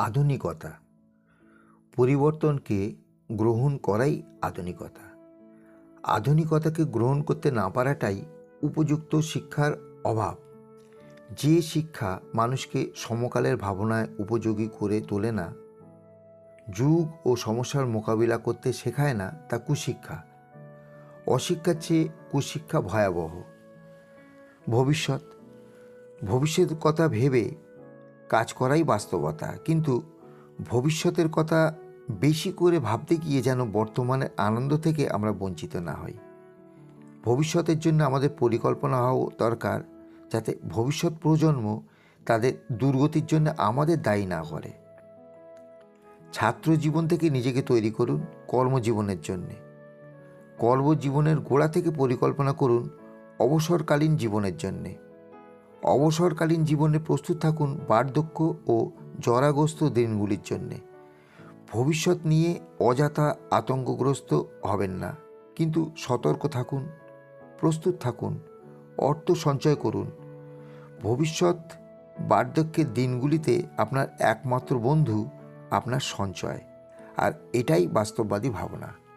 আধুনিকতা। পরিবর্তনকে গ্রহণ করাই আধুনিকতা। আধুনিকতাকে গ্রহণ করতে না পারাটাই উপযুক্ত শিক্ষার অভাব। যে শিক্ষা মানুষকে সমকালের ভাবনায় উপযোগী করে তোলে না, যুগ ও সমস্যার মোকাবিলা করতে শেখায় না, তা কুশিক্ষা। অশিক্ষার চেয়ে কুশিক্ষা ভয়াবহ। ভবিষ্যৎ ভবিষ্যতের কথা ভেবে কাজ করাই বাস্তবতা। কিন্তু ভবিষ্যতের কথা বেশি করে ভাবতে গিয়ে যেন বর্তমানের আনন্দ থেকে আমরা বঞ্চিত না হই। ভবিষ্যতের জন্য আমাদের পরিকল্পনা হওয়া দরকার যাতে ভবিষ্যৎ প্রজন্ম তাদের দুর্গতির জন্য আমাদের দায়ী না করে। ছাত্র জীবন থেকে নিজেকে তৈরি করুন কর্মজীবনের জন্যে। কর্মজীবনের গোড়া থেকে পরিকল্পনা করুন অবসরকালীন জীবনের জন্যে। অবসরকালীন জীবনে প্রস্তুত থাকুন বার্ধক্য ও জরাগ্রস্ত দিনগুলির জন্যে। ভবিষ্যৎ নিয়ে অযথা আতঙ্কগ্রস্ত হবেন না। কিন্তু সতর্ক থাকুন, প্রস্তুত থাকুন, অর্থ সঞ্চয় করুন। ভবিষ্যৎ বার্ধক্যের দিনগুলিতে আপনার একমাত্র বন্ধু আপনার সঞ্চয়। আর এটাই বাস্তববাদী ভাবনা।